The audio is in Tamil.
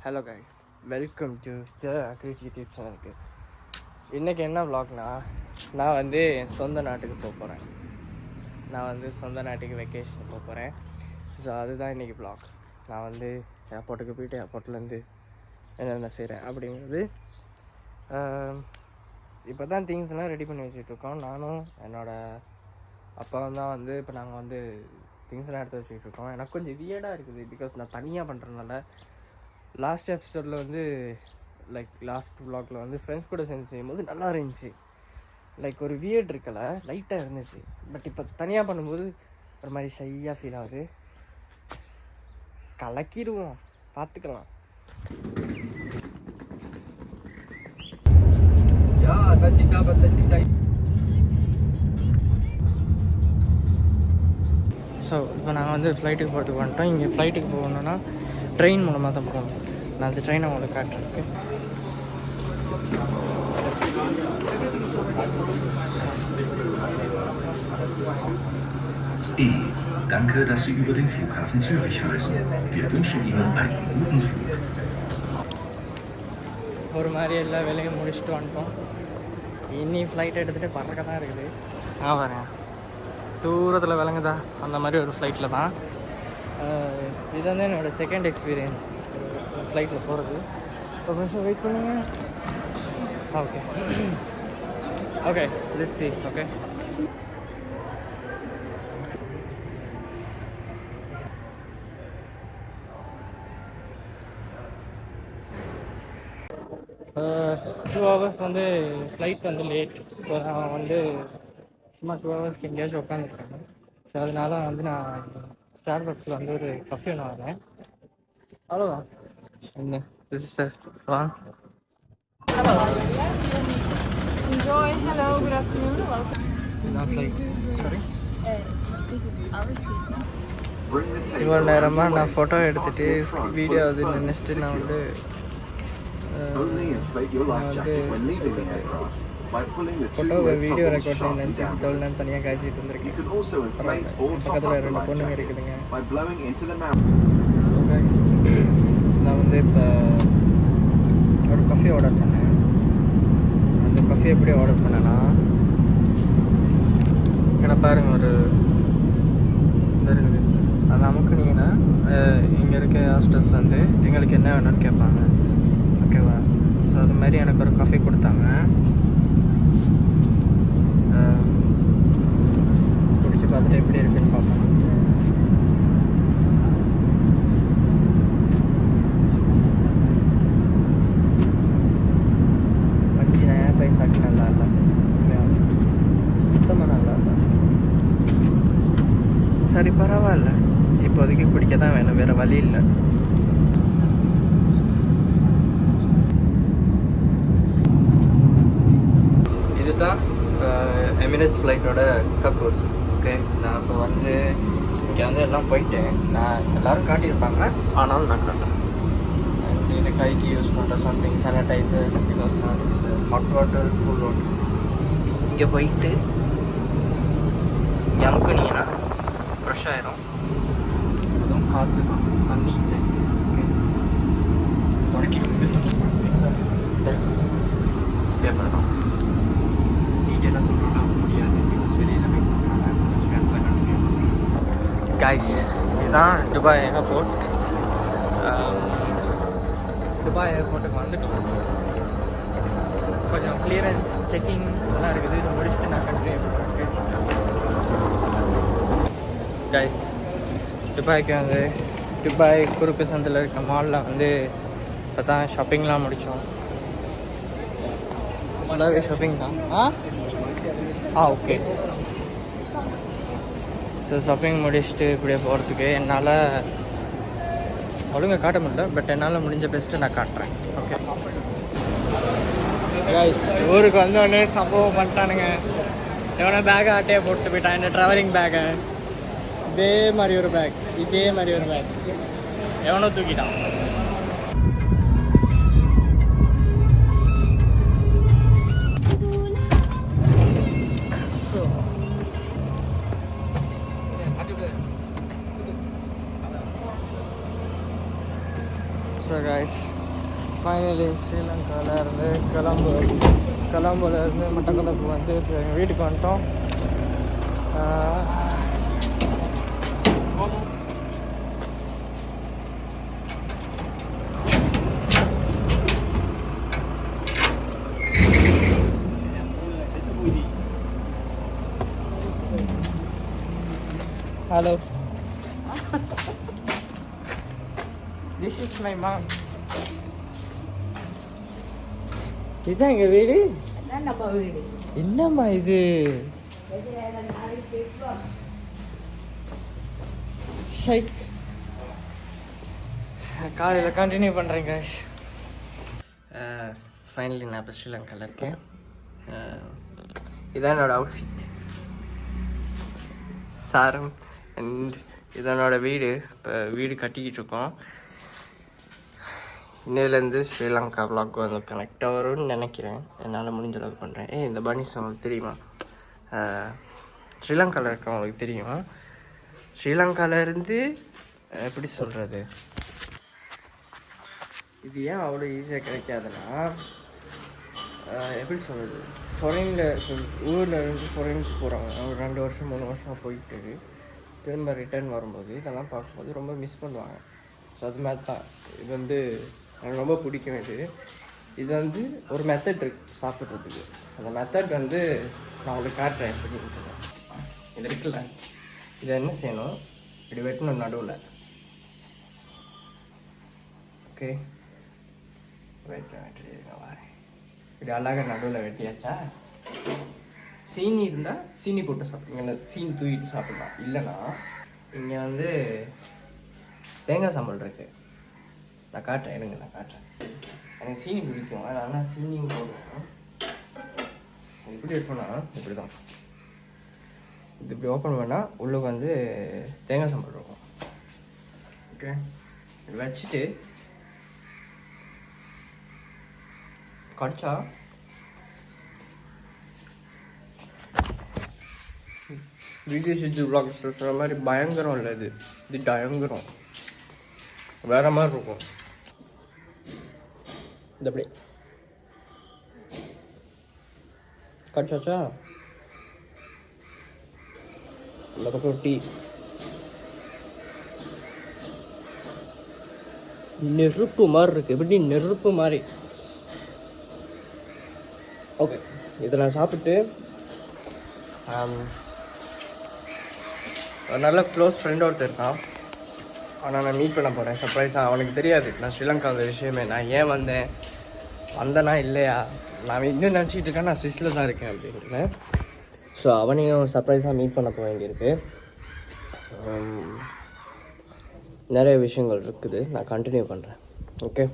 Hello guys welcome to the அக்ரிட் YouTube சேனலுக்கு இன்றைக்கி என்ன vlogனா நான் வந்து என் சொந்த நாட்டுக்கு போக போகிறேன் நான் வந்து சொந்த நாட்டுக்கு வெக்கேஷன் போக போகிறேன் ஸோ அதுதான் இன்றைக்கி ப்ளாக் நான் வந்து ஏர்போர்ட்டுக்கு போயிட்டு ஏர்போர்ட்லேருந்து என்னென்ன செய்கிறேன் அப்படிங்கிறது இப்போ தான் திங்ஸ்லாம் ரெடி பண்ணி வச்சுட்ருக்கோம் நானும் என்னோடய அப்பாவும் தான் வந்து இப்போ நாங்கள் வந்து திங்ஸ்லாம் எடுத்து வச்சுக்கிட்டு இருக்கோம். எனக்கு கொஞ்சம் வியர்டாக இருக்குது பிகாஸ் நான் தனியாக பண்ணுறதுனால லாஸ்ட் எபிசோடில் வந்து லைக் லாஸ்ட் vlogல வந்து ஃப்ரெண்ட்ஸ் கூட சேர்ந்து செய்யும்போது நல்லா இருந்துச்சு. லைக் ஒரு வியர்ட் இருக்கல லைட்டாக இருந்துச்சு. பட் இப்போ தனியாக பண்ணும்போது ஒரு மாதிரி ஷையாக ஃபீல் ஆகுது. கலக்கிடுவோம். பார்த்துக்கலாம் ஸோ இப்போ நாங்கள் வந்து ஃப்ளைட்டுக்கு போகிறதுக்கு வந்துட்டோம். இங்கே ஃப்ளைட்டுக்கு போகணுன்னா ட்ரெயின் மூலமாக தான் போகணும் நான் அந்த ட்ரெயினை உங்களுக்கு காட்டுறேன் E. Danke, dass Sie über den Flughafen Zürich reisen. Wir wünschen Ihnen einen guten Flug. ஒரு மாதிரி எல்லா வேலையும் முடிச்சுட்டு வந்துட்டோம் இனி ஃப்ளைட் எடுத்துகிட்டு பறக்க தான் இருக்குது ஆ பாருங்க தூரத்தில் விளங்குதா அந்த மாதிரி ஒரு ஃப்ளைட்டில் தான் இது வந்து என்னோடய செகண்ட் எக்ஸ்பீரியன்ஸ் ஃப்ளைட்டில் போகிறது ஒரு நிமிஷம் வெயிட் பண்ணுங்கள் okay okay let see okay two hours வந்து ஃப்ளைட் வந்து லேட் ஸோ நான் வந்து சும்மா டூ ஹவர்ஸ்க்கு எங்கேயாச்சும் உட்காந்துருக்கேன் ஸோ அதனால வந்து நான் ஸ்டார் பாக்ஸில் வந்து ஒரு கஃபே ஒன்று வாங்கினேன் அவ்வளோதான் என்ன சிஸ்டர் வா Enjoy. Hello. Good afternoon. Welcome. Sorry Uh, this is our seat. இவ்வளோ நேரமாக நான் ஃபோட்டோ எடுத்துகிட்டு வீடியோ அது நினச்சிட்டு நான் வந்து அஹ், நான் வந்து ஃபோட்டோவை வீடியோ ரெக்கார்ட் பண்ணி நினச்சி நேரம் தனியாக காய்ச்சிட்டு இருந்திருக்கேன். பக்கத்தில் ரெண்டு பொண்ணுங்க இருக்குதுங்க. ஸோ கைஸ் நான் வந்து இப்போ ஒரு கஃபே ஆர்டர் பண்ணேன். அந்த கஃபே எப்படி ஆர்டர் பண்ணேன்னா இங்கே பாருங்க ஒரு இது இருக்குது. அது அமுக்குனீங்கன்னா இங்கே இருக்க ஹாஸ்டல்ஸ் வந்து எங்களுக்கு என்ன வேணும்னு கேட்பாங்க. ஓகேவா ஸோ அது மாதிரி எனக்கு ஒரு காஃபி கொடுத்தாங்க. பிடிச்சி பார்த்துட்டு எப்படி இருக்குன்னு பார்ப்போம். நயா சரி பரவாயில்ல. இப்போதைக்கு குடிக்க தான் வேணும். வேறு வழி இல்லை. இதுதான் எமிரேட்ஸ் ஃப்ளைட்டோட கக்கூஸ் ஓகே நான் இப்போ வந்து இங்கே வந்து எல்லாம் போயிட்டேன். நான் எல்லாரும் காட்டியிருப்பாங்க. ஆனாலும் நான் காட்டுறேன் அண்ட் இது கைக்கு யூஸ் பண்ணுற something sanitiser because it's hot water cool water இங்கே போயிட்டு இங்கே அமுக்குனீங்கன்னா ஃப்ரெஷ் ஆயிரும். அதுவும் காற்று தான். தண்ணி இல்லை ஓகே தொடக்கி கைஸ் இதுதான் துபாய் ஏர்போர்ட் துபாய் ஏர்போர்ட்டுக்கு வந்துட்டோம் கொஞ்சம் கிளியரன்ஸ் செக்கிங் இதெல்லாம் இருக்குது. இது முடிச்சுட்டு நான் கண்டினியூ பண்ணுறேன் கைஸ் துபாய்க்கு வந்து துபாய் குறுக்கு சந்தில் இருக்க மாலில் வந்து இப்போ தான் ஷாப்பிங்லாம் முடித்தோம் ஃபுல்லாகவே ஷாப்பிங் தான். ஆ? ஆ ஓகே ஸோ ஷாப்பிங் முடிச்சுட்டு இப்படியே போகிறதுக்கு என்னால் ஒழுங்காக காட்ட முடியல பட் என்னால் முடிஞ்ச பெஸ்ட்டு நான் காட்டுறேன். ஓகே ஊருக்கு வந்தோடனே சம்பவம் பண்ணிட்டானுங்க. எவனோ பேக்கை ஆட்டையே போட்டு போயிட்டான். இந்த ட்ராவலிங் பேக்கை இதே மாதிரி ஒரு பேக் இதே மாதிரி ஒரு பேக் எவனோ தூக்கிட்டான். ஸோ கைஸ் ஃபைனலி ஸ்ரீலங்காவிலேருந்து கொலம்பு கொலம்புல இருந்து வந்து எங்கள் வீட்டுக்கு வந்துட்டோம். Hello. This is my mom இதுதான் எங்கள் வீடு? என்னம்மா இது? ஷைக். காலையில் கண்டினியூ பண்ணுறேன் guys. ஃபைனலி நான் இப்போ ஸ்ரீலங்காவில் இருக்கேன். இதான் என்னோட அவுட்ஃபிட் சாரம் அண்ட் இதனோட வீடு. இப்போ வீடு கட்டிக்கிட்டு இருக்கோம். இன்னிலேருந்து ஸ்ரீலங்கா vlog வந்து கனெக்டாக வரும்னு நினைக்கிறேன். என்னால் முடிஞ்ச அளவுக்கு பண்ணுறேன் ஏ இந்த பனிஸ் உங்களுக்கு தெரியுமா? ஸ்ரீலங்காவில் இருக்கவங்களுக்கு தெரியும்? ஸ்ரீலங்காவிலேருந்து எப்படி சொல்கிறது இது ஏன் அவ்வளோ ஈஸியாக கிடைக்காதுன்னா எப்படி சொல்கிறது ஃபாரினில் ஊரில் இருந்து ஃபாரின்ஸ் போகிறாங்க ஒரு ரெண்டு வருஷம் மூணு வருஷம் போயிட்டு திரும்ப ரிட்டர்ன் வரும்போது இதெல்லாம் பார்க்கும்போது ரொம்ப மிஸ் பண்ணுவாங்க. ஸோ அது மாதிரி தான் இது வந்து எனக்கு ரொம்ப பிடிக்கும் இது. இது வந்து ஒரு மெத்தட் இருக்கு சாப்பிட்றதுக்கு. அந்த மெத்தட் வந்து நான் உங்களுக்கு காட்டுறேன் கொடுத்துருவேன் இது இருக்குல்ல? இதை என்ன செய்யணும்? இப்படி வெட்டணும் நடுவில். ஓகே வெட்ட வெட்டி வரேன் இப்படி அழகாக நடுவில் வெட்டியாச்சா? சீனி இருந்தால் சீனி போட்டு சாப்பிடுங்க சீனி தூக்கிட்டு சாப்பிடலாம். இல்லைன்னா இங்கே வந்து தேங்காய் சாம்பல் இருக்குது நான் காட்டுறேன் எனக்கு நான் காட்டுறேன். எனக்கு சீனி பிடிக்கும். ஆனால் சீனியும் போடுவேன் எப்படி இருக்கும்னா இப்படி தான் இது இப்படி ஓப்பன் பண்ணால் உள்ளே வந்து தேங்காய் சாம்பார் இருக்கும். ஓகே இது வச்சுட்டு கடிச்சா விஜய் சிஜி vlogs சொல்கிற மாதிரி பயங்கரம் இல்லை இது. இது பயங்கரம். வேற மாதிரி இருக்கும். இந்த அப்படி கடிச்சாச்சா இந்த பக்கம் டீ. நெருப்பு மாதிரி இருக்குது எப்படி நெருப்பு மாதிரி? ஓகே இதை நான் சாப்பிட்டு நல்ல க்ளோஸ் ஃப்ரெண்ட் ஒருத்தர் இருக்கான். ஆனால் நான் மீட் பண்ண போகிறேன் சர்ப்ரைஸாக அவனுக்கு தெரியாது. நான் ஸ்ரீலங்கா அந்த விஷயமே. நான் ஏன் வந்தேன்? வந்தனா இல்லையா? நான் இன்னும் நினச்சிக்கிட்டு இருக்கேன் நான் ஸ்விஸ்ல தான் இருக்கேன் அப்படின்னு ஸோ அவனையும் சர்ப்ரைஸாக மீட் பண்ண போக வேண்டியிருக்கு. நிறைய விஷயங்கள் இருக்குது. நான் கண்டினியூ பண்ணுறேன் ஓகே